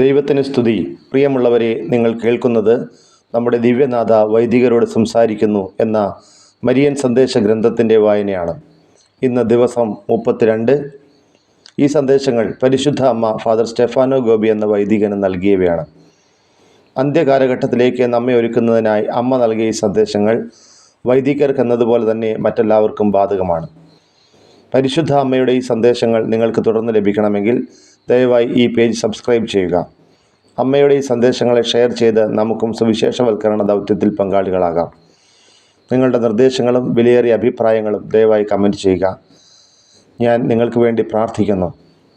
ദൈവത്തിന് സ്തുതി. പ്രിയമുള്ളവരെ നിങ്ങൾ കേൾക്കുന്നത് നമ്മുടെ ദിവ്യനാഥ വൈദികരോട് സംസാരിക്കുന്നു എന്ന മരിയൻ സന്ദേശ ഗ്രന്ഥത്തിന്റെ വായനയാണ്. ഇന്ന് ദിവസം മുപ്പത്തിരണ്ട്. ഈ സന്ദേശങ്ങൾ പരിശുദ്ധ അമ്മ ഫാദർ സ്റ്റെഫാനോ ഗോപി എന്ന വൈദികന് നൽകിയവയാണ്. അന്ത്യകാലഘട്ടത്തിലേക്ക് നമ്മെ ഒരുക്കുന്നതിനായി അമ്മ നൽകിയ ഈ സന്ദേശങ്ങൾ വൈദികർക്ക് എന്നതുപോലെ തന്നെ മറ്റെല്ലാവർക്കും ബാധകമാണ്. പരിശുദ്ധ അമ്മയുടെ ഈ സന്ദേശങ്ങൾ നിങ്ങൾക്ക് തുടർന്ന് ലഭിക്കണമെങ്കിൽ ദയവായി ഈ പേജ് സബ്സ്ക്രൈബ് ചെയ്യുക. അമ്മയുടെ ഈ സന്ദേശങ്ങളെ ഷെയർ ചെയ്ത് നമുക്കും സുവിശേഷവൽക്കരണ ദൗത്യത്തിൽ പങ്കാളികളാകാം. നിങ്ങളുടെ നിർദ്ദേശങ്ങളും വിലയേറിയ അഭിപ്രായങ്ങളും ദയവായി കമന്റ് ചെയ്യുക. ഞാൻ നിങ്ങൾക്ക് വേണ്ടി പ്രാർത്ഥിക്കുന്നു.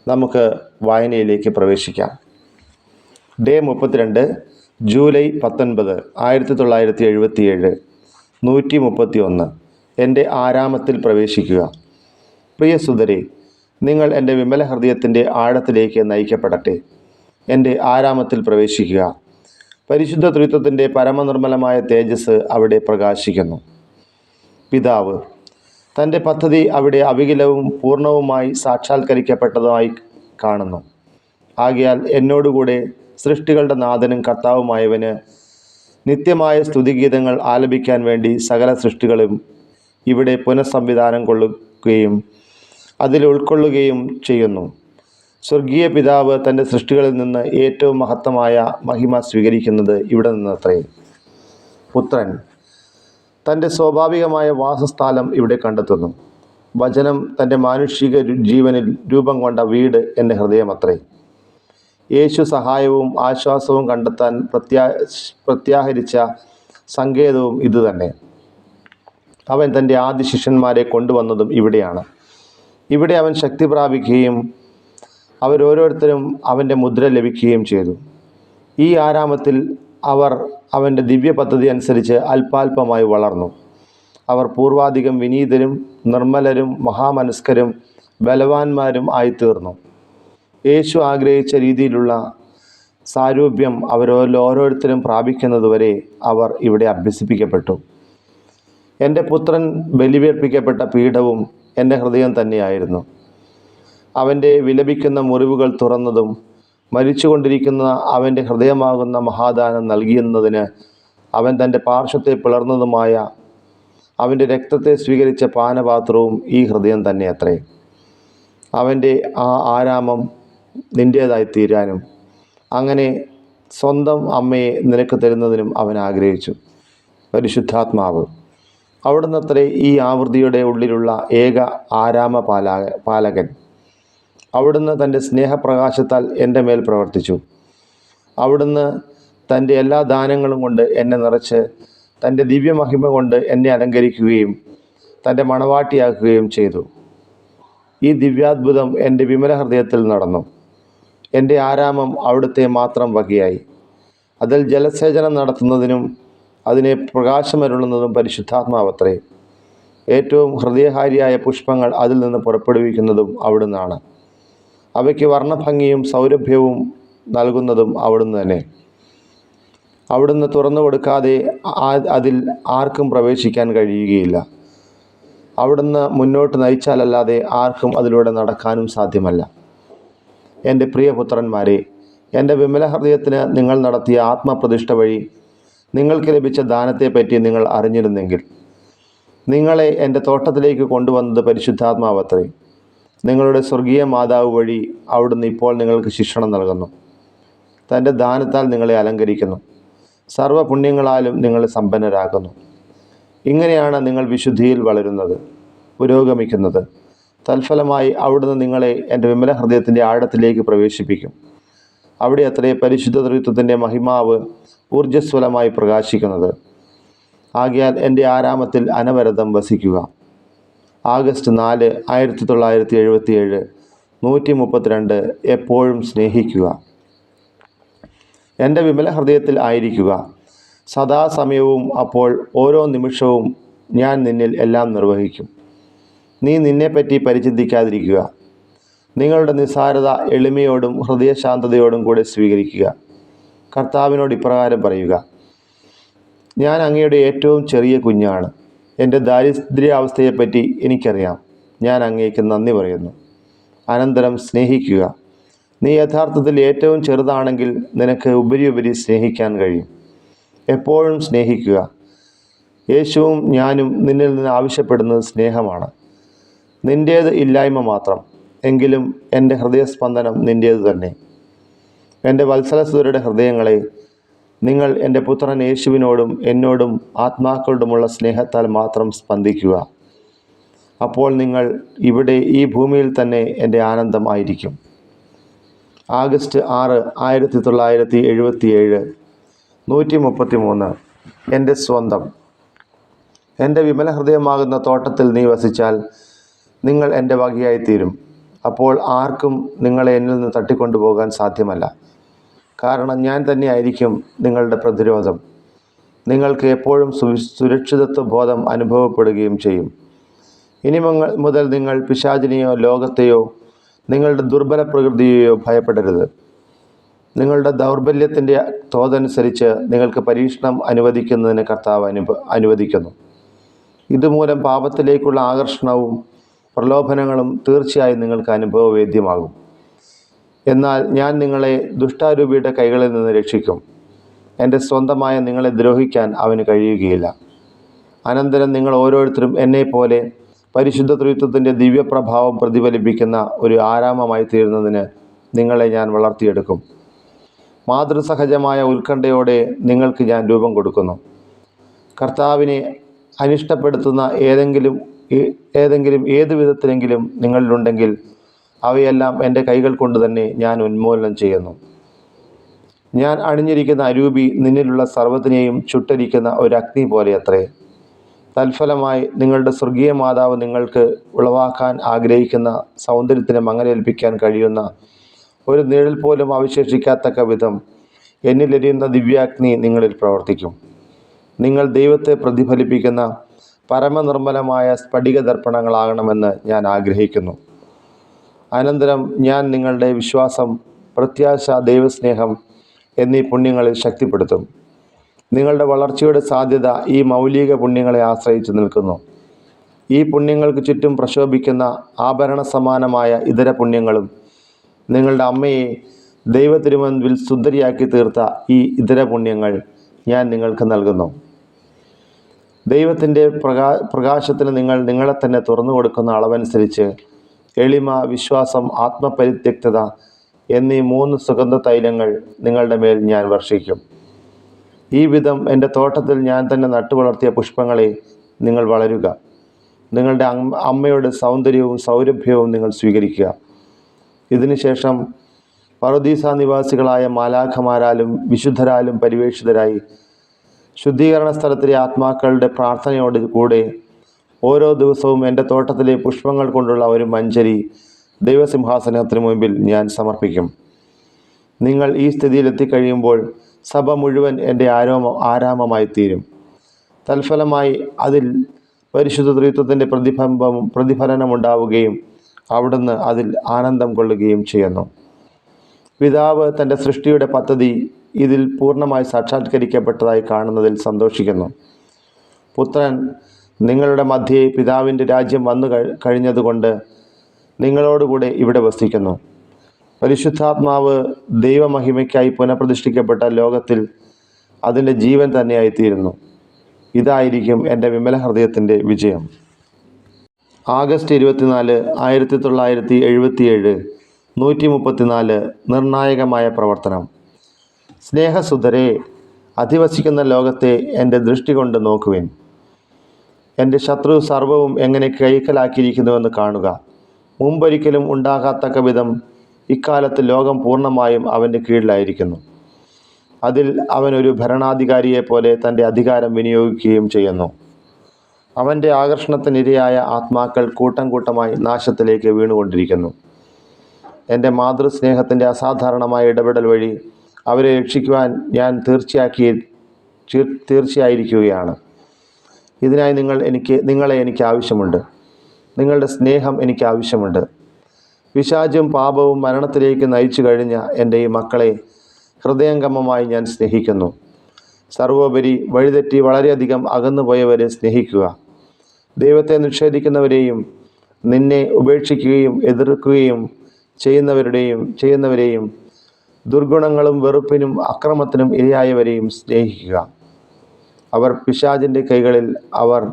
നമുക്ക് വായനയിലേക്ക് പ്രവേശിക്കാം. ഡേ മുപ്പത്തിരണ്ട് ജൂലൈ പത്തൊൻപത് ആയിരത്തി തൊള്ളായിരത്തി എഴുപത്തിയേഴ് നൂറ്റി മുപ്പത്തി ഒന്ന് എന്റെ ആരാമത്തിൽ പ്രവേശിക്കുക. പ്രിയ സുതരെ നിങ്ങൾ എന്റെ വിമല ഹൃദയത്തിന്റെ ആഴത്തിലേക്ക് നയിക്കപ്പെടട്ടെ. എന്റെ ആരാമത്തിൽ പ്രവേശിക്കുക. പരിശുദ്ധ ത്രിത്വത്തിന്റെ പരമനിർമ്മലമായ തേജസ് അവിടെ പ്രകാശിക്കുന്നു. പിതാവ് തന്റെ പദ്ധതി അവിടെ അവികലവും പൂർണവുമായി സാക്ഷാത്കരിക്കപ്പെട്ടതായി കാണുന്നു. ആകയാൽ എന്നോടുകൂടെ സൃഷ്ടികളുടെ നാഥനും കർത്താവുമായവന് നിത്യമായ സ്തുതിഗീതങ്ങൾ ആലപിക്കാൻ വേണ്ടി സകല സൃഷ്ടികളും ഇവിടെ പുനഃസംവിധാനം കൊള്ളുകയും അതിൽ ഉൾക്കൊള്ളുകയും ചെയ്യുന്നു. സ്വർഗീയ പിതാവ് തന്റെ സൃഷ്ടികളിൽ നിന്ന് ഏറ്റവും മഹത്തമായ മഹിമ സ്വീകരിക്കുന്നത് ഇവിടെ നിന്നത്രേ. പുത്രൻ തന്റെ സ്വാഭാവികമായ വാസസ്ഥലം ഇവിടെ കണ്ടെത്തുന്നു. വചനം തന്റെ മാനുഷിക ജീവനിൽ രൂപം കൊണ്ട വീട് എന്റെ ഹൃദയമത്രേ. യേശു സഹായവും ആശ്വാസവും കണ്ടെത്താൻ പ്രത്യാ പ്രത്യാഹരിച്ച സങ്കേതവും ഇതുതന്നെ. അവൻ തന്റെ ആദ്യ ശിഷ്യന്മാരെ കൊണ്ടുവന്നതും ഇവിടെയാണ്. ഇവിടെ അവൻ ശക്തി പ്രാപിക്കുകയും അവരോരോരുത്തരും അവന്റെ മുദ്ര ലഭിക്കുകയും ചെയ്തു. ഈ ആരാമത്തിൽ അവർ അവന്റെ ദിവ്യ പദ്ധതി അനുസരിച്ച് അല്പാൽപമായി വളർന്നു. അവർ പൂർവാധികം വിനീതരും നിർമ്മലരും മഹാമനസ്കരും ബലവാന്മാരും ആയിത്തീർന്നു. യേശു ആഗ്രഹിച്ച രീതിയിലുള്ള സാരൂപ്യം അവരോരോരുത്തരും പ്രാപിക്കുന്നതുവരെ അവർ ഇവിടെ അഭ്യസിപ്പിക്കപ്പെട്ടു. എന്റെ പുത്രൻ ബലിവേർപ്പിക്കപ്പെട്ട പീഠവും എന്റെ ഹൃദയം തന്നെയായിരുന്നു. അവന്റെ വിലപിക്കുന്ന മുറിവുകൾ തുറന്നതും മരിച്ചുകൊണ്ടിരിക്കുന്ന അവന്റെ ഹൃദയമാകുന്ന മഹാദാനം നൽകിയെന്നതിന് അവൻ തന്റെ പാർശ്വത്തെ പിളർന്നതുമായ അവന്റെ രക്തത്തെ സ്വീകരിച്ച പാനപാത്രവും ഈ ഹൃദയം തന്നെ അത്രേ അവന്റെ ആ ആരാമം നിന്റേതായി തീരാനും അങ്ങനെ സ്വന്തം അമ്മയെ നിനക്ക് തരുന്നതിനും അവൻ ആഗ്രഹിച്ചു. പരിശുദ്ധാത്മാവ്. അവിടുന്ന് അത്രേ ഈ ആവൃത്തിയുടെ ഉള്ളിലുള്ള ഏക ആരാമ പാലാക പാലകൻ. അവിടുന്ന് തന്റെ സ്നേഹപ്രകാശത്താൽ എന്റെ മേൽ പ്രവർത്തിച്ചു. അവിടുന്ന് തന്റെ എല്ലാ ദാനങ്ങളും കൊണ്ട് എന്നെ നിറച്ച് തന്റെ ദിവ്യമഹിമ കൊണ്ട് എന്നെ അലങ്കരിക്കുകയും തന്റെ മണവാട്ടിയാക്കുകയും ചെയ്തു. ഈ ദിവ്യാത്ഭുതം എന്റെ വിമല ഹൃദയത്തിൽ നടന്നു. എന്റെ ആരാമം അവിടുത്തെ മാത്രം വകയായി. അതിൽ ജലസേചനം നടത്തുന്നതിനും അതിനെ പ്രകാശമരുളുന്നതും പരിശുദ്ധാത്മാവത്രേ. ഏറ്റവും ഹൃദയഹാരിയായ പുഷ്പങ്ങൾ അതിൽ നിന്ന് പുറപ്പെടുവിക്കുന്നതും അവിടുന്നാണ്. അവയ്ക്ക് വർണഭംഗിയും സൗരഭ്യവും നൽകുന്നതും അവിടുന്ന് തന്നെ. അവിടുന്ന് തുറന്നു കൊടുക്കാതെ അതിൽ ആർക്കും പ്രവേശിക്കാൻ കഴിയുകയില്ല. അവിടുന്ന് മുന്നോട്ട് നയിച്ചാലല്ലാതെ ആർക്കും അതിലൂടെ നടക്കാനും സാധ്യമല്ല. എന്റെ പ്രിയപുത്രന്മാരെ എന്റെ വിമല ഹൃദയത്തിന് നിങ്ങൾ നടത്തിയ ആത്മപ്രതിഷ്ഠ വഴി നിങ്ങൾക്ക് ലഭിച്ച ദാനത്തെപ്പറ്റി നിങ്ങൾ അറിഞ്ഞിരുന്നെങ്കിൽ നിങ്ങളെ എന്റെ തോട്ടത്തിലേക്ക് കൊണ്ടുവന്നത് പരിശുദ്ധാത്മാവത്രേ. നിങ്ങളുടെ സ്വർഗീയ മാതാവ് വഴി അവിടുന്ന് ഇപ്പോൾ നിങ്ങൾക്ക് ശിക്ഷണം നൽകുന്നു. തന്റെ ദാനത്താൽ നിങ്ങളെ അലങ്കരിക്കുന്നു. സർവപുണ്യങ്ങളാലും നിങ്ങളെ സമ്പന്നരാക്കുന്നു. ഇങ്ങനെയാണ് നിങ്ങൾ വിശുദ്ധിയിൽ വളരുന്നത് പുരോഗമിക്കുന്നത്. തൽഫലമായി അവിടുന്ന് നിങ്ങളെ എന്റെ വിമല ഹൃദയത്തിന്റെ ആഴത്തിലേക്ക് പ്രവേശിപ്പിക്കും. അവിടെ അത്രേ പരിശുദ്ധ ത്രിത്വത്തിന്റെ മഹിമാവ് ഊർജസ്വലമായി പ്രകാശിക്കുന്നത്. ആകയാൽ എന്റെ ആരാമത്തിൽ അനവരതം വസിക്കുക. ആഗസ്റ്റ് നാല് ആയിരത്തി തൊള്ളായിരത്തി എഴുപത്തി ഏഴ് നൂറ്റി മുപ്പത്തിരണ്ട് എപ്പോഴും സ്നേഹിക്കുക. എന്റെ വിമല ഹൃദയത്തിൽ ആയിരിക്കുക. സദാസമയവും അപ്പോൾ ഓരോ നിമിഷവും ഞാൻ നിന്നിൽ എല്ലാം നിർവഹിക്കും. നീ നിന്നെപ്പറ്റി പരിചിന്തിക്കാതിരിക്കുക. നിങ്ങളുടെ നിസ്സാരത എളിമയോടും ഹൃദയശാന്തതയോടും കൂടെ സ്വീകരിക്കുക. കർത്താവിനോട് ഇപ്രകാരം പറയുക ഞാൻ അങ്ങയുടെ ഏറ്റവും ചെറിയ കുഞ്ഞാണ്. എന്റെ ദാരിദ്ര്യാവസ്ഥയെപ്പറ്റി എനിക്കറിയാം. ഞാൻ അങ്ങേക്ക് നന്ദി പറയുന്നു. അനന്തരം സ്നേഹിക്കുക. നീ യഥാർത്ഥത്തിൽ ഏറ്റവും ചെറുതാണെങ്കിൽ നിനക്ക് ഉപരി ഉപരി സ്നേഹിക്കാൻ കഴിയും. എപ്പോഴും സ്നേഹിക്കുക. യേശുവും ഞാനും നിന്നിൽ നിന്ന് ആവശ്യപ്പെടുന്നത് സ്നേഹമാണ്. നിന്റേത് ഇല്ലായ്മ മാത്രം. എങ്കിലും എന്റെ ഹൃദയസ്പന്ദനം നിന്റേത് തന്നെ. എന്റെ വത്സലസുതരുടെ ഹൃദയങ്ങളെ നിങ്ങൾ എന്റെ പുത്രൻ യേശുവിനോടും എന്നോടും ആത്മാക്കളോടുമുള്ള സ്നേഹത്താൽ മാത്രം സ്പന്ദിക്കുക. അപ്പോൾ നിങ്ങൾ ഇവിടെ ഈ ഭൂമിയിൽ തന്നെ എന്റെ ആനന്ദമായിരിക്കും ആഗസ്റ്റ് ആറ് ആയിരത്തി തൊള്ളായിരത്തി എഴുപത്തി ഏഴ് നൂറ്റി മുപ്പത്തി മൂന്ന് എന്റെ സ്വന്തം. എന്റെ വിമല ഹൃദയമാകുന്ന തോട്ടത്തിൽ നീ വസിച്ചാൽ നിങ്ങൾ എന്റെ വകയായിത്തീരും. അപ്പോൾ ആർക്കും നിങ്ങളെ എന്നിൽ നിന്ന് തട്ടിക്കൊണ്ടുപോകാൻ സാധ്യമല്ല. കാരണം ഞാൻ തന്നെയായിരിക്കും നിങ്ങളുടെ പ്രതിരോധം. നിങ്ങൾക്ക് എപ്പോഴും സുരക്ഷിതത്വ ബോധം അനുഭവപ്പെടുകയും ചെയ്യും. ഇനി മുതൽ നിങ്ങൾ പിശാചിനെയോ ലോകത്തെയോ നിങ്ങളുടെ ദുർബല പ്രകൃതിയെയോ ഭയപ്പെടരുത്. നിങ്ങളുടെ ദൗർബല്യത്തിന്റെ തോതനുസരിച്ച് നിങ്ങൾക്ക് പരീക്ഷണം അനുവദിക്കുന്നതിന് കർത്താവ് അനുവദിക്കുന്നു. ഇതുമൂലം പാപത്തിലേക്കുള്ള ആകർഷണവും പ്രലോഭനങ്ങളും തീർച്ചയായും നിങ്ങൾക്ക് അനുഭവവേദ്യമാകും. എന്നാൽ ഞാൻ നിങ്ങളെ ദുഷ്ടാരൂപിയുടെ കൈകളിൽ നിന്ന് രക്ഷിക്കും. എന്റെ സ്വന്തമായ നിങ്ങളെ ദ്രോഹിക്കാൻ അവന് കഴിയുകയില്ല. അനന്തരം നിങ്ങൾ ഓരോരുത്തരും എന്നെപ്പോലെ പരിശുദ്ധ ത്രിത്വത്തിന്റെ ദിവ്യപ്രഭാവം പ്രതിഫലിപ്പിക്കുന്ന ഒരു ആരാമമായി തീരുന്നതിന് നിങ്ങളെ ഞാൻ വളർത്തിയെടുക്കും. മാതൃസഹജമായ ഉത്കണ്ഠയോടെ നിങ്ങൾക്ക് ഞാൻ രൂപം കൊടുക്കുന്നു. കർത്താവിനെ അനിഷ്ടപ്പെടുത്തുന്ന ഏതെങ്കിലും ഏതെങ്കിലും ഏത് വിധത്തിലെങ്കിലും നിങ്ങളിലുണ്ടെങ്കിൽ അവയെല്ലാം എന്റെ കൈകൾ കൊണ്ട് തന്നെ ഞാൻ ഉന്മൂലനം ചെയ്യുന്നു. ഞാൻ അണിഞ്ഞിരിക്കുന്ന അരൂപി നിന്നിലുള്ള സർവത്തിനെയും ചുട്ടരിക്കുന്ന ഒരു അഗ്നി പോലെ അത്രേ തൽഫലമായി നിങ്ങളുടെ സ്വർഗീയ മാതാവ് നിങ്ങൾക്ക് ഉളവാക്കാൻ ആഗ്രഹിക്കുന്ന സൗന്ദര്യത്തിന് മങ്ങലേൽപ്പിക്കാൻ കഴിയുന്ന ഒരു നിഴൽ പോലും അവശേഷിക്കാത്തക്ക വിധം എന്നിലെരിയുന്ന ദിവ്യാഗ്നി നിങ്ങളിൽ പ്രവർത്തിക്കും. നിങ്ങൾ ദൈവത്തെ പ്രതിഫലിപ്പിക്കുന്ന പരമനിർമ്മലമായ സ്ഫടിക ദർപ്പണങ്ങളാകണമെന്ന് ഞാൻ ആഗ്രഹിക്കുന്നു. അനന്തരം ഞാൻ നിങ്ങളുടെ വിശ്വാസം പ്രത്യാശ ദൈവസ്നേഹം എന്നീ പുണ്യങ്ങളിൽ ശക്തിപ്പെടുത്തും. നിങ്ങളുടെ വളർച്ചയുടെ സാധ്യത ഈ മൗലിക പുണ്യങ്ങളെ ആശ്രയിച്ച് നിൽക്കുന്നു. ഈ പുണ്യങ്ങൾക്ക് ചുറ്റും പ്രശോഭിക്കുന്ന ആഭരണ സമാനമായ ഇതര പുണ്യങ്ങളും നിങ്ങളുടെ അമ്മയെ ദൈവ തിരുമന്തിൽ സുന്ദരിയാക്കി തീർത്ത ഈ ഇതര പുണ്യങ്ങൾ ഞാൻ നിങ്ങൾക്ക് നൽകുന്നു. ദൈവത്തിന്റെ പ്രകാ പ്രകാശത്തിന് നിങ്ങൾ നിങ്ങളെ തന്നെ തുറന്നു കൊടുക്കുന്ന അളവനുസരിച്ച് എളിമ വിശ്വാസം ആത്മപരിത്യക്തത എന്നീ മൂന്ന് സുഗന്ധ തൈലങ്ങൾ നിങ്ങളുടെ മേൽ ഞാൻ വർഷിക്കും. ഈ വിധം എന്റെ തോട്ടത്തിൽ ഞാൻ തന്നെ നട്ടുവളർത്തിയ പുഷ്പങ്ങളെ നിങ്ങൾ വളരുക. നിങ്ങളുടെ അമ്മയുടെ സൗന്ദര്യവും സൗരഭ്യവും നിങ്ങൾ സ്വീകരിക്കുക. ഇതിനുശേഷം പറുദീസ നിവാസികളായ മാലാഖമാരാലും വിശുദ്ധരാലും പരിവേഷിതരായി ശുദ്ധീകരണ സ്ഥലത്തിലെ ആത്മാക്കളുടെ പ്രാർത്ഥനയോട് കൂടെ ഓരോ ദിവസവും എന്റെ തോട്ടത്തിലെ പുഷ്പങ്ങൾ കൊണ്ടുള്ള ഒരു മഞ്ചരി ദൈവസിംഹാസനത്തിന് മുമ്പിൽ ഞാൻ സമർപ്പിക്കും. നിങ്ങൾ ഈ സ്ഥിതിയിലെത്തിക്കഴിയുമ്പോൾ സഭ മുഴുവൻ എന്റെ ആരോമ ആരാമമായി തീരും. തൽഫലമായി അതിൽ പരിശുദ്ധ ത്രിത്വത്തിന്റെ പ്രതിബിംബം പ്രതിഫലനമുണ്ടാവുകയും അവിടുന്ന് അതിൽ ആനന്ദം കൊള്ളുകയും ചെയ്യുന്നു. പിതാവ് തന്റെ സൃഷ്ടിയുടെ പദ്ധതി ഇതിൽ പൂർണമായി സാക്ഷാത്കരിക്കപ്പെട്ടതായി കാണുന്നതിൽ സന്തോഷിക്കുന്നു. പുത്രൻ നിങ്ങളുടെ മധ്യേ പിതാവിന്റെ രാജ്യം വന്നു കഴി- കഴിഞ്ഞതുകൊണ്ട് നിങ്ങളോടുകൂടെ ഇവിടെ വസിക്കുന്നു. പരിശുദ്ധാത്മാവ് ദൈവമഹിമയ്ക്കായി പുനഃപ്രതിഷ്ഠിക്കപ്പെട്ട ലോകത്തിൽ അതിന്റെ ജീവൻ തന്നെയായിത്തീരുന്നു. ഇതായിരിക്കും എന്റെ വിമല ഹൃദയത്തിന്റെ വിജയം. ആഗസ്റ്റ് ഇരുപത്തിനാല് ആയിരത്തി തൊള്ളായിരത്തി എഴുപത്തിയേഴ് നൂറ്റി മുപ്പത്തിനാല് നിർണായകമായ പ്രവർത്തനം. സ്നേഹസുധരെ അധിവസിക്കുന്ന ലോകത്തെ എന്റെ ദൃഷ്ടി കൊണ്ട് നോക്കുവിൻ. എന്റെ ശത്രു സർവവും എങ്ങനെ കൈക്കലാക്കിയിരിക്കുന്നുവെന്ന് കാണുക. മുമ്പൊരിക്കലും ഉണ്ടാകാത്തക്ക വിധം ഇക്കാലത്ത് ലോകം പൂർണമായും അവന്റെ കീഴിലായിരിക്കുന്നു. അതിൽ അവനൊരു ഭരണാധികാരിയെ പോലെ തന്റെ അധികാരം വിനിയോഗിക്കുകയും ചെയ്യുന്നു. അവന്റെ ആകർഷണത്തിനിരയായ ആത്മാക്കൾ കൂട്ടം കൂട്ടമായി നാശത്തിലേക്ക് വീണുകൊണ്ടിരിക്കുന്നു. എന്റെ മാതൃസ്നേഹത്തിന്റെ അസാധാരണമായ ഇടപെടൽ വഴി അവരെ രക്ഷിക്കുവാൻ ഞാൻ തീർച്ചയാക്കി തീർ- തീർച്ചയായിരിക്കുകയാണ്. ഇതിനായി നിങ്ങൾ എനിക്ക് നിങ്ങളെ എനിക്ക് ആവശ്യമുണ്ട്. നിങ്ങളുടെ സ്നേഹം എനിക്ക് ആവശ്യമുണ്ട്. പിശാചും പാപവും മരണത്തിലേക്ക് നയിച്ചു കഴിഞ്ഞ എന്റെ ഈ മക്കളെ ഹൃദയംഗമമായി ഞാൻ സ്നേഹിക്കുന്നു. സർവോപരി വഴിതെറ്റി വളരെയധികം അകന്നുപോയവരെ സ്നേഹിക്കുക. ദൈവത്തെ നിഷേധിക്കുന്നവരെയും നിന്നെ ഉപേക്ഷിക്കുകയും എതിർക്കുകയും ചെയ്യുന്നവരുടെയും ചെയ്യുന്നവരെയും ദുർഗുണങ്ങളും വെറുപ്പിനും അക്രമത്തിനും ഇരയായവരെയും സ്നേഹിക്കുക. അവർ പിശാചിന്റെ കൈകളിൽ അവർ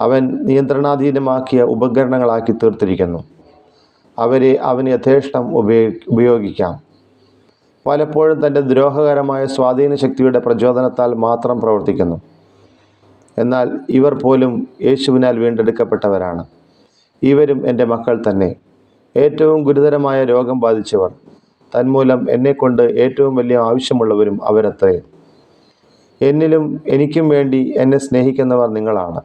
അവൻ നിയന്ത്രണാധീനമാക്കിയ ഉപകരണങ്ങളാക്കി തീർത്തിരിക്കുന്നു. അവരെ അവന് യഥേഷ്ടം ഉപയോഗി ഉപയോഗിക്കാം. പലപ്പോഴും തന്റെ ദ്രോഹകരമായ സ്വാധീന ശക്തിയുടെ പ്രചോദനത്താൽ മാത്രം പ്രവർത്തിക്കുന്നു. എന്നാൽ ഇവർ പോലും യേശുവിനാൽ വീണ്ടെടുക്കപ്പെട്ടവരാണ്. ഇവരും എന്റെ മക്കൾ തന്നെ. ഏറ്റവും ഗുരുതരമായ രോഗം ബാധിച്ചവർ. തന്മൂലം എന്നെക്കൊണ്ട് ഏറ്റവും വലിയ ആവശ്യമുള്ളവരും അവരത്രേ. എന്നിലും എനിക്കും വേണ്ടി എന്നെ സ്നേഹിക്കുന്നവർ നിങ്ങളാണ്.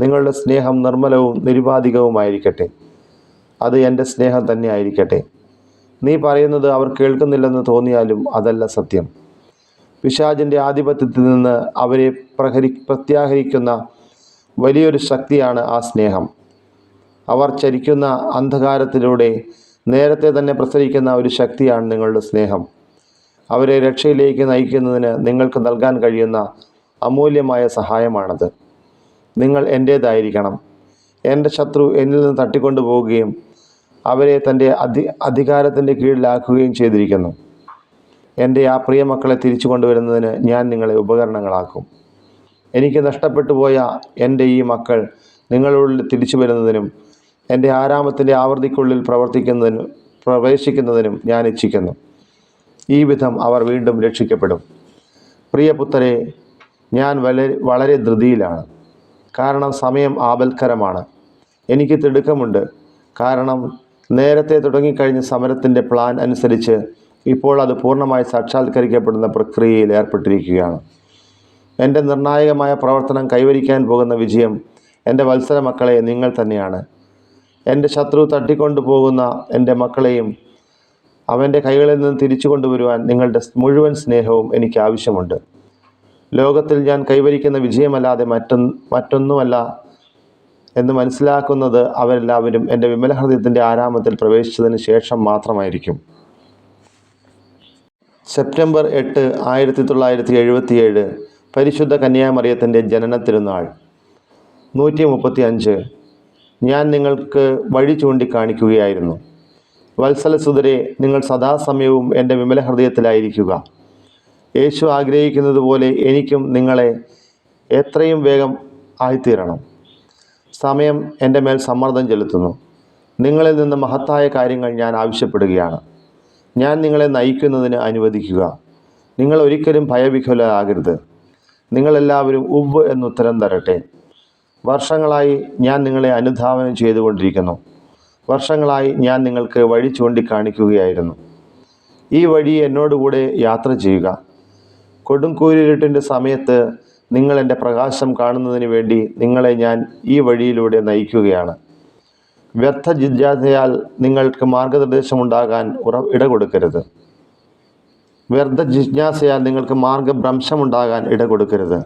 നിങ്ങളുടെ സ്നേഹം നിർമ്മലവും നിരുപാധികവുമായിരിക്കട്ടെ. അത് എന്റെ സ്നേഹം തന്നെ ആയിരിക്കട്ടെ. നീ പറയുന്നത് അവർ കേൾക്കുന്നില്ലെന്ന് തോന്നിയാലും അതല്ല സത്യം. പിശാചിന്റെ ആധിപത്യത്തിൽ നിന്ന് അവരെ പ്രഹരി പ്രത്യാഹരിക്കുന്ന വലിയൊരു ശക്തിയാണ് ആ സ്നേഹം. അവർ ചരിക്കുന്ന അന്ധകാരത്തിലൂടെ നേരത്തെ തന്നെ പ്രസരിക്കുന്ന ഒരു ശക്തിയാണ് നിങ്ങളുടെ സ്നേഹം. അവരെ രക്ഷയിലേക്ക് നയിക്കുന്നതിന് നിങ്ങൾക്ക് നൽകാൻ കഴിയുന്ന അമൂല്യമായ സഹായമാണത്. നിങ്ങൾ എന്റേതായിരിക്കണം എന്റെ ശത്രു എന്നിൽ നിന്ന് തട്ടിക്കൊണ്ടു പോവുകയും അവരെ തന്റെ അധി അധികാരത്തിന്റെ കീഴിലാക്കുകയും ചെയ്തിരിക്കുന്നു. എന്റെ ആ പ്രിയ മക്കളെ തിരിച്ചു കൊണ്ടുവരുന്നതിന് ഞാൻ നിങ്ങളെ ഉപകരണങ്ങളാക്കും. എനിക്ക് നഷ്ടപ്പെട്ടു പോയ എന്റെ ഈ മക്കൾ നിങ്ങളുടെ തിരിച്ചു വരുന്നതിനും എന്റെ ആരാമത്തിന്റെ ആവൃത്തിക്കുള്ളിൽ പ്രവർത്തിക്കുന്നതിനും പ്രവേശിക്കുന്നതിനും ഞാൻ ഇച്ഛിക്കുന്നു. ഈ വിധം അവർ വീണ്ടും രക്ഷിക്കപ്പെടും. പ്രിയപുത്രരെ ഞാൻ വളരെ വളരെ ധൃതിയിലാണ്. കാരണം സമയം ആപൽക്കരമാണ്. എനിക്ക് തിടുക്കമുണ്ട്. കാരണം നേരത്തെ തുടങ്ങിക്കഴിഞ്ഞ സമരത്തിന്റെ പ്ലാൻ അനുസരിച്ച് ഇപ്പോൾ അത് പൂർണമായി സാക്ഷാത്കരിക്കപ്പെടുന്ന പ്രക്രിയയിൽ ഏർപ്പെട്ടിരിക്കുകയാണ്. എന്റെ നിർണായകമായ പ്രവർത്തനം കൈവരിക്കാൻ പോകുന്ന വിജയം എന്റെ വത്സര മക്കളെ നിങ്ങൾ തന്നെയാണ്. എന്റെ ശത്രു തട്ടിക്കൊണ്ടു പോകുന്ന എന്റെ മക്കളെയും അവന്റെ കൈകളിൽ നിന്ന് തിരിച്ചു കൊണ്ടുവരുവാൻ നിങ്ങളുടെ മുഴുവൻ സ്നേഹവും എനിക്ക് ആവശ്യമുണ്ട്. ലോകത്തിൽ ഞാൻ കൈവരിക്കുന്ന വിജയമല്ലാതെ മറ്റൊന്ന് മറ്റൊന്നുമല്ല എന്ന് മനസ്സിലാക്കുന്നത് അവരെല്ലാവരും എന്റെ വിമലഹൃദയത്തിന്റെ ആരാമത്തിൽ പ്രവേശിച്ചതിന് ശേഷം മാത്രമായിരിക്കും. സെപ്റ്റംബർ എട്ട് ആയിരത്തി തൊള്ളായിരത്തി എഴുപത്തിയേഴ് പരിശുദ്ധ കന്യാമറിയത്തിന്റെ ജനന തിരുനാൾ നൂറ്റി മുപ്പത്തി അഞ്ച് ഞാൻ നിങ്ങൾക്ക് വഴി ചൂണ്ടിക്കാണിക്കുകയായിരുന്നു. വത്സലസുതരെ നിങ്ങൾ സദാസമയവും എന്റെ വിമല ഹൃദയത്തിലായിരിക്കുക യേശു ആഗ്രഹിക്കുന്നത് പോലെ എനിക്കും നിങ്ങളെ എത്രയും വേഗം ആയിത്തീരണം. സമയം എന്റെ മേൽ സമ്മർദ്ദം ചെലുത്തുന്നു. നിങ്ങളിൽ നിന്ന് മഹത്തായ കാര്യങ്ങൾ ഞാൻ ആവശ്യപ്പെടുകയാണ്. ഞാൻ നിങ്ങളെ നയിക്കുന്നതിന് അനുവദിക്കുക. നിങ്ങൾ ഒരിക്കലും ഭയവിഹുലരാകരുത് നിങ്ങളെല്ലാവരും ഉവ് എന്നുത്തരം തരട്ടെ. വർഷങ്ങളായി ഞാൻ നിങ്ങളെ അനുധാവനം ചെയ്തുകൊണ്ടിരിക്കുന്നു. വർഷങ്ങളായി ഞാൻ നിങ്ങൾക്ക് വഴി ചൂണ്ടിക്കാണിക്കുകയായിരുന്നു. ഈ വഴി എന്നോടുകൂടെ യാത്ര ചെയ്യുക. കൊടുംകൂരിരുട്ടിന്റെ സമയത്ത് നിങ്ങൾ എന്റെ പ്രകാശം കാണുന്നതിന് വേണ്ടി നിങ്ങളെ ഞാൻ ഈ വഴിയിലൂടെ നയിക്കുകയാണ്. വ്യർത്ഥ ജിജ്ഞാസയാൽ നിങ്ങൾക്ക് മാർഗനിർദ്ദേശമുണ്ടാകാൻ ഉറ ഇടകൊടുക്കരുത്. വ്യർത്ഥ ജിജ്ഞാസയാൽ നിങ്ങൾക്ക് മാർഗഭ്രംശമുണ്ടാകാൻ ഇടകൊടുക്കരുത്.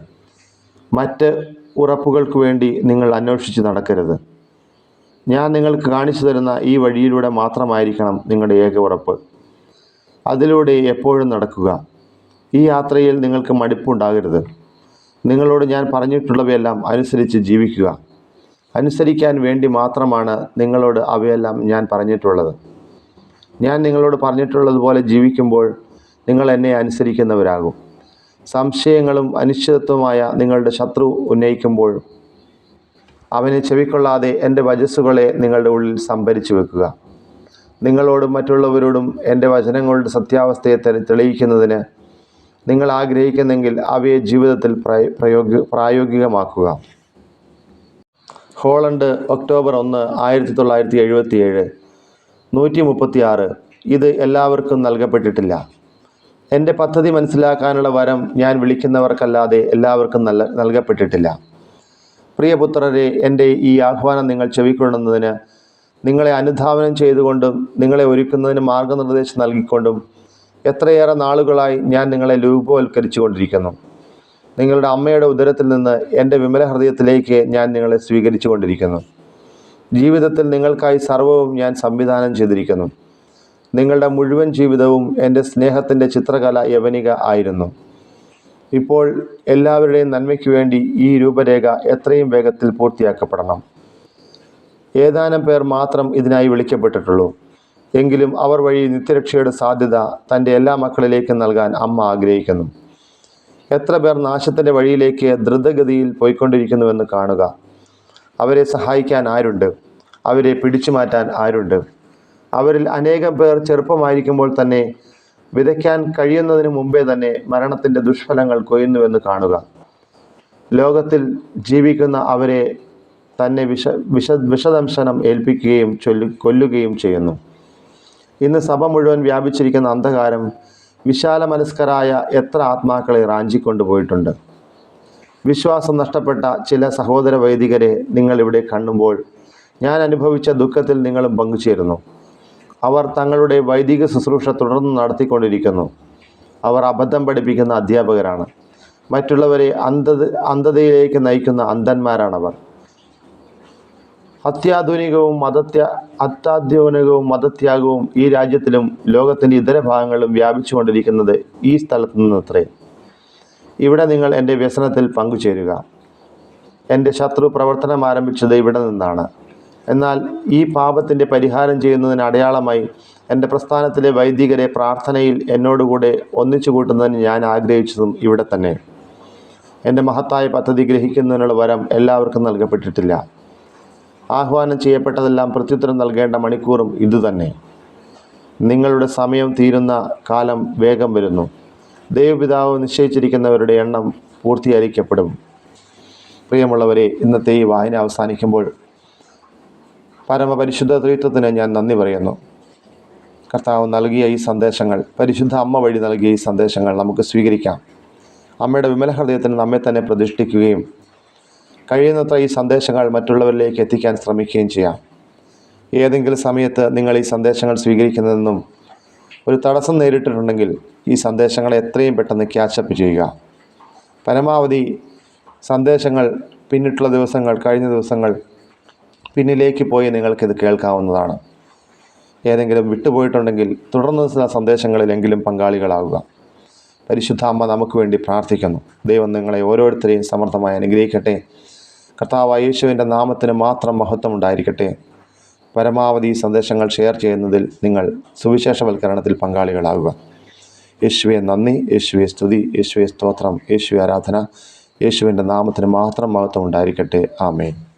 മറ്റ് ഉറപ്പുകൾക്ക് വേണ്ടി നിങ്ങൾ അന്വേഷിച്ച് നടക്കരുത്. ഞാൻ നിങ്ങൾക്ക് കാണിച്ചു തരുന്ന ഈ വഴിയിലൂടെ മാത്രമായിരിക്കണം നിങ്ങളുടെ ഏക ഉറപ്പ്. അതിലൂടെ എപ്പോഴും നടക്കുക. ഈ യാത്രയിൽ നിങ്ങൾക്ക് മടുപ്പുണ്ടാകരുത്. നിങ്ങളോട് ഞാൻ പറഞ്ഞിട്ടുള്ളവയെല്ലാം അനുസരിച്ച് ജീവിക്കുക. അനുസരിക്കാൻ വേണ്ടി മാത്രമാണ് നിങ്ങളോട് അവയെല്ലാം ഞാൻ പറഞ്ഞിട്ടുള്ളത്. ഞാൻ നിങ്ങളോട് പറഞ്ഞിട്ടുള്ളതുപോലെ ജീവിക്കുമ്പോൾ നിങ്ങൾ എന്നെ അനുസരിക്കുന്നവരാകും. സംശയങ്ങളും അനിശ്ചിതത്വമായ നിങ്ങളുടെ ശത്രു ഉന്നയിക്കുമ്പോൾ അവനെ ചെവിക്കൊള്ളാതെ എന്റെ വചസ്സുകളെ നിങ്ങളുടെ ഉള്ളിൽ സംഭരിച്ചു വെക്കുക. നിങ്ങളോടും മറ്റുള്ളവരോടും എന്റെ വചനങ്ങളുടെ സത്യാവസ്ഥയെ തെളി തെളിയിക്കുന്നതിന് നിങ്ങൾ ആഗ്രഹിക്കുന്നെങ്കിൽ അവയെ ജീവിതത്തിൽ പ്രയ പ്രയോഗ പ്രായോഗികമാക്കുക. ഹോളണ്ട് ഒക്ടോബർ ഒന്ന് ആയിരത്തി തൊള്ളായിരത്തി എഴുപത്തി ഏഴ് നൂറ്റി മുപ്പത്തി ആറ് ഇത് എല്ലാവർക്കും നൽകപ്പെട്ടിട്ടില്ല. എന്റെ പദ്ധതി മനസ്സിലാക്കാനുള്ള വരം ഞാൻ വിളിക്കുന്നവർക്കല്ലാതെ എല്ലാവർക്കും നല്ല നൽകപ്പെട്ടിട്ടില്ല. പ്രിയപുത്രരെ എന്റെ ഈ ആഹ്വാനം നിങ്ങൾ ചെവിക്കൊള്ളുന്നതിന് നിങ്ങളെ അനുധാവനം ചെയ്തുകൊണ്ടും നിങ്ങളെ ഒരുക്കുന്നതിന് മാർഗനിർദ്ദേശം നൽകിക്കൊണ്ടും എത്രയേറെ നാളുകളായി ഞാൻ നിങ്ങളെ രൂപവൽക്കരിച്ചു കൊണ്ടിരിക്കുന്നു നിങ്ങളുടെ അമ്മയുടെ ഉദരത്തിൽ നിന്ന് എന്റെ വിമല ഹൃദയത്തിലേക്ക് ഞാൻ നിങ്ങളെ സ്വീകരിച്ചു കൊണ്ടിരിക്കുന്നു ജീവിതത്തിൽ നിങ്ങൾക്കായി സർവവും ഞാൻ സംവിധാനം ചെയ്തിരിക്കുന്നു. നിങ്ങളുടെ മുഴുവൻ ജീവിതവും എന്റെ സ്നേഹത്തിന്റെ ചിത്രകല യവനിക ആയിരുന്നു. ഇപ്പോൾ എല്ലാവരുടെയും നന്മയ്ക്ക് വേണ്ടി ഈ രൂപരേഖ എത്രയും വേഗത്തിൽ പൂർത്തിയാക്കപ്പെടണം. ഏതാനും പേർ മാത്രം ഇതിനായി വിളിക്കപ്പെട്ടിട്ടുള്ളൂ. എങ്കിലും അവർ വഴി നിത്യരക്ഷയുടെ സാധ്യത തന്റെ എല്ലാ മക്കളിലേക്കും നൽകാൻ അമ്മ ആഗ്രഹിക്കുന്നു. എത്ര പേർ നാശത്തിന്റെ വഴിയിലേക്ക് ദ്രുതഗതിയിൽ പോയിക്കൊണ്ടിരിക്കുന്നുവെന്ന് കാണുക. അവരെ സഹായിക്കാൻ ആരുണ്ട്? അവരെ പിടിച്ചു മാറ്റാൻ ആരുണ്ട്? അവരിൽ അനേകം പേർ ചെറുപ്പമായിരിക്കുമ്പോൾ തന്നെ വിതയ്ക്കാൻ കഴിയുന്നതിന് മുമ്പേ തന്നെ മരണത്തിന്റെ ദുഷ്ഫലങ്ങൾ കൊയ്യുന്നുവെന്ന് കാണുക. ലോകത്തിൽ ജീവിക്കുന്ന അവരെ തന്നെ വിഷ വിഷ വിഷദംശനം ഏൽപ്പിക്കുകയും ചൊല്ലു കൊല്ലുകയും ചെയ്യുന്നു. ഇന്ന് സഭ മുഴുവൻ വ്യാപിച്ചിരിക്കുന്ന അന്ധകാരം വിശാല മനസ്കരായ എത്ര ആത്മാക്കളെ റാഞ്ചിക്കൊണ്ടുപോയിട്ടുണ്ട് വിശ്വാസം നഷ്ടപ്പെട്ട ചില സഹോദര വൈദികരെ നിങ്ങൾ ഇവിടെ കാണുമ്പോൾ ഞാൻ അനുഭവിച്ച ദുഃഖത്തിൽ നിങ്ങളും പങ്കുചേരുന്നു. അവർ തങ്ങളുടെ വൈദിക ശുശ്രൂഷ തുടർന്ന് നടത്തിക്കൊണ്ടിരിക്കുന്നു. അവർ അബദ്ധം പഠിപ്പിക്കുന്ന അധ്യാപകരാണ്. മറ്റുള്ളവരെ അന്ധത അന്ധതയിലേക്ക് നയിക്കുന്ന അന്ധന്മാരാണവർ. അത്യാധുനികവും മതത്യ അത്യാധുനികവും മതത്യാഗവും ഈ രാജ്യത്തിലും ലോകത്തിന്റെ ഇതര ഭാഗങ്ങളിലും വ്യാപിച്ചുകൊണ്ടിരിക്കുന്നത് ഈ സ്ഥലത്തു നിന്നത്രേ. ഇവിടെ നിങ്ങൾ എന്റെ വ്യസനത്തിൽ പങ്കുചേരുക. എന്റെ ശത്രു പ്രവർത്തനം ആരംഭിച്ചത് ഇവിടെ നിന്നാണ്. എന്നാൽ ഈ പാപത്തിന്റെ പരിഹാരം ചെയ്യുന്നതിന് അടയാളമായി എന്റെ പ്രസ്ഥാനത്തിലെ വൈദികരെ പ്രാർത്ഥനയിൽ എന്നോടുകൂടെ ഒന്നിച്ചു കൂട്ടുന്നതിന് ഞാൻ ആഗ്രഹിച്ചതും ഇവിടെ തന്നെ. എന്റെ മഹത്തായ പദ്ധതി ഗ്രഹിക്കുന്നതിനുള്ള വരം എല്ലാവർക്കും നൽകപ്പെട്ടിട്ടില്ല. ആഹ്വാനം ചെയ്യപ്പെട്ടതെല്ലാം പ്രത്യുത്തരം നൽകേണ്ട മണിക്കൂറും ഇതുതന്നെ നിങ്ങളുടെ സമയം തീരുന്ന കാലം വേഗം വരുന്നു. ദൈവപിതാവ് നിശ്ചയിച്ചിരിക്കുന്നവരുടെ എണ്ണം പൂർത്തീകരിക്കപ്പെടും. പ്രിയമുള്ളവരെ ഇന്നത്തെ ഈ വായന അവസാനിക്കുമ്പോൾ പരമപരിശുദ്ധ ത്രിത്വത്തിന് ഞാൻ നന്ദി പറയുന്നു. കർത്താവ് നൽകിയ ഈ സന്ദേശങ്ങൾ പരിശുദ്ധ അമ്മ വഴി നൽകിയ ഈ സന്ദേശങ്ങൾ നമുക്ക് സ്വീകരിക്കാം. അമ്മയുടെ വിമല ഹൃദയത്തിന് നമ്മെ തന്നെ പ്രതിഷ്ഠിക്കുകയും കഴിയുന്നത്ര ഈ സന്ദേശങ്ങൾ മറ്റുള്ളവരിലേക്ക് എത്തിക്കാൻ ശ്രമിക്കുകയും ചെയ്യാം. ഏതെങ്കിലും സമയത്ത് നിങ്ങൾ ഈ സന്ദേശങ്ങൾ സ്വീകരിക്കുന്നതെന്നും ഒരു തടസ്സം നേരിട്ടിട്ടുണ്ടെങ്കിൽ ഈ സന്ദേശങ്ങളെ എത്രയും പെട്ടെന്ന് ക്യാച്ചപ്പ് ചെയ്യുക. പരമാവധി സന്ദേശങ്ങൾ പിന്നിട്ടുള്ള ദിവസങ്ങൾ കഴിഞ്ഞ ദിവസങ്ങൾ പിന്നിലേക്ക് പോയി നിങ്ങൾക്കിത് കേൾക്കാവുന്നതാണ്. ഏതെങ്കിലും വിട്ടുപോയിട്ടുണ്ടെങ്കിൽ തുടർന്ന് ചില സന്ദേശങ്ങളിലെങ്കിലും പങ്കാളികളാവുക. പരിശുദ്ധ അമ്മ നമുക്ക് വേണ്ടി പ്രാർത്ഥിക്കുന്നു. ദൈവം നിങ്ങളെ ഓരോരുത്തരെയും സമർത്ഥമായി അനുഗ്രഹിക്കട്ടെ. കർത്താവ് യേശുവിന്റെ നാമത്തിന് മാത്രം മഹത്വം ഉണ്ടായിരിക്കട്ടെ. പരമാവധി സന്ദേശങ്ങൾ ഷെയർ ചെയ്യുന്നതിൽ നിങ്ങൾ സുവിശേഷവൽക്കരണത്തിൽ പങ്കാളികളാകുക യേശുവെ നന്ദി യേശുവെ സ്തുതി യേശുവെ സ്തോത്രം യേശുവെ ആരാധന യേശുവിന്റെ നാമത്തിന് മാത്രം മഹത്വം ഉണ്ടായിരിക്കട്ടെ. ആമേൻ.